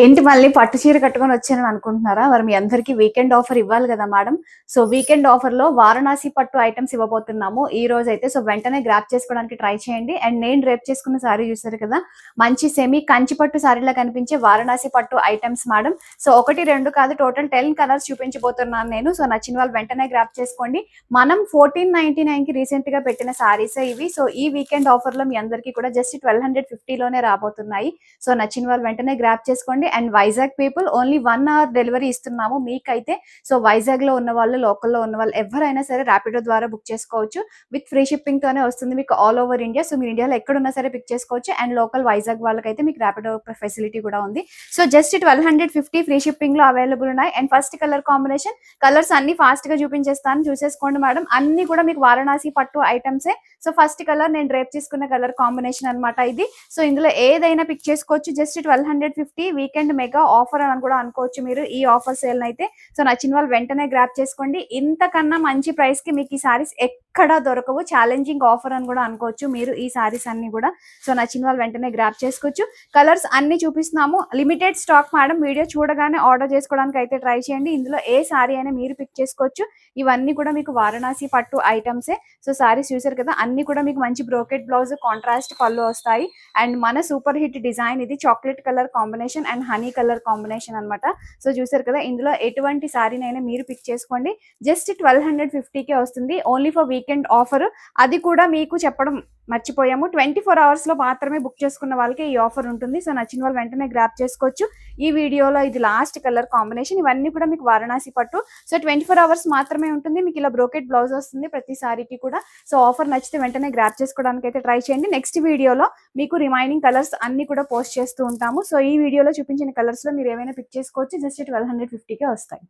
ఏంటి మళ్ళీ పట్టు చీర కట్టుకొని వచ్చాను అనుకుంటున్నారా? మరి మీ అందరికి వీకెండ్ ఆఫర్ ఇవ్వాలి కదా మేడం సో వీకెండ్ ఆఫర్లో వారణాసి పట్టు ఐటమ్స్ ఇవ్వబోతున్నాము. ఈ రోజు అయితే సో వెంటనే గ్రాప్ చేసుకోవడానికి ట్రై చేయండి. అండ్ నేను రేప్ చేసుకున్న సారీ చూసారు కదా మంచి సెమీ కంచి పట్టు సారీలా కనిపించే వారణాసి పట్టు ఐటమ్స్ మేడం సో ఒకటి రెండు కాదు టోటల్ టెన్ కలర్స్ చూపించబోతున్నాను నేను. సో నచ్చిన వాళ్ళు వెంటనే గ్రాప్ చేసుకోండి. మనం ఫోర్టీన్ నైన్టీ నైన్కి రీసెంట్గా పెట్టిన సారీస్ ఇవి. సో ఈ వీకెండ్ ఆఫర్లో మీ అందరికీ కూడా జస్ట్ ట్వెల్వ్ హండ్రెడ్ ఫిఫ్టీలోనే రాబోతున్నాయి. సో నచ్చిన వాళ్ళు వెంటనే గ్రాప్ చేసుకోండి. And Vizag people only one hour delivery ఇస్తున్నాము మీకైతే. సో వైజాగ్లో ఉన్న వాళ్ళు లోకల్లో ఉన్న వాళ్ళు ఎవరైనా సరే ర్యాపిడో ద్వారా బుక్ చేసుకోవచ్చు. విత్ ఫ్రీ షిప్పింగ్ తోనే వస్తుంది మీకు ఆల్ ఓవర్ ఇండియా సో మీరు ఇండియాలో ఎక్కడున్నా సరే పిక్ చేసుకోవచ్చు. అండ్ లోకల్ వైజాగ్ వాళ్ళకైతే మీకు ర్యాపిడో ఫెసిలిటీ కూడా ఉంది. So just twelve hundred fifty free షిప్పింగ్లో అవైలబుల్ ఉన్నాయి. And first colour combination colours అన్ని ఫాస్ట్గా చూపించేస్తాను. చూసేసుకోండి మేడం అన్ని కూడా మీకు వారణాసి పట్టు ఐటమ్సే సో ఫస్ట్ కలర్ నేను డ్రేప్ చేసుకున్న కలర్ కాంబినేషన్ అన్నమాట ఇది. సో ఇందులో ఏదైనా పిక్ చేసుకోవచ్చు. Just twelve hundred fifty weekend mega offer అని కూడా అనుకోవచ్చు మీరు ఈ ఆఫర్ సేల్ అయితే సో నచ్చిన వాళ్ళు వెంటనే గ్రాప్ చేసుకోండి. ఇంతకన్నా మంచి ప్రైస్కి మీకు ఈ సారీస్ ఎక్కడా దొరకవు. ఛాలెంజింగ్ ఆఫర్ అని కూడా అనుకోవచ్చు. మీరు ఈ సారీస్ అన్ని కూడా సో నచ్చిన వాళ్ళు వెంటనే గ్రాప్ చేసుకోవచ్చు. కలర్స్ అన్ని చూపిస్తున్నాము. లిమిటెడ్ స్టాక్ మేడం వీడియో చూడగానే ఆర్డర్ చేసుకోవడానికి అయితే ట్రై చేయండి. ఇందులో ఏ సారీ అయినా మీరు పిక్ చేసుకోవచ్చు. ఇవన్నీ కూడా మీకు వారణాసి పట్టు ఐటమ్సే సో సారీస్ చూసారు కదా అన్ని కూడా మీకు మంచి బ్రోకెట్ బ్లౌజ్ కాంట్రాస్ట్ పళ్ళు వస్తాయి. అండ్ మన సూపర్ హిట్ డిజైన్ ఇది chocolate colour combination and honey colour combination అన్నమాట. సో చూసారు కదా ఇందులో ఎటువంటి సారీనైనా మీరు పిక్ చేసుకోండి. జస్ట్ ట్వెల్వ్ హండ్రెడ్ ఫిఫ్టీకే వస్తుంది. Only for week weekend offer అది కూడా మీకు చెప్పడం మర్చిపోయాము. ట్వంటీ ఫోర్ అవర్స్లో మాత్రమే బుక్ చేసుకున్న వాళ్ళకి ఈ ఆఫర్ ఉంటుంది. సో నచ్చిన వాళ్ళు వెంటనే గ్రాప్ చేసుకోవచ్చు. ఈ వీడియోలో ఇది లాస్ట్ కలర్ కాంబినేషన్ ఇవన్నీ కూడా మీకు వారణాసి పట్టు. సో ట్వంటీ ఫోర్ అవర్స్ మాత్రమే ఉంటుంది. మీకు ఇలా బ్రోకెట్ బ్లౌజ్ వస్తుంది ప్రతి సారీకి కూడా. సో ఆఫర్ నచ్చితే వెంటనే గ్రాప్ చేసుకోవడానికి అయితే ట్రై చేయండి. నెక్స్ట్ వీడియోలో మీకు రిమైనింగ్ కలర్స్ అన్ని కూడా పోస్ట్ చేస్తూ ఉంటాము. సో ఈ వీడియోలో చూపించిన కలర్స్లో మీరు ఏమైనా పిక్ చేసుకోవచ్చు. జస్ట్ ట్వెల్వ్ హండ్రెడ్ ఫిఫ్టీకే వస్తాయి.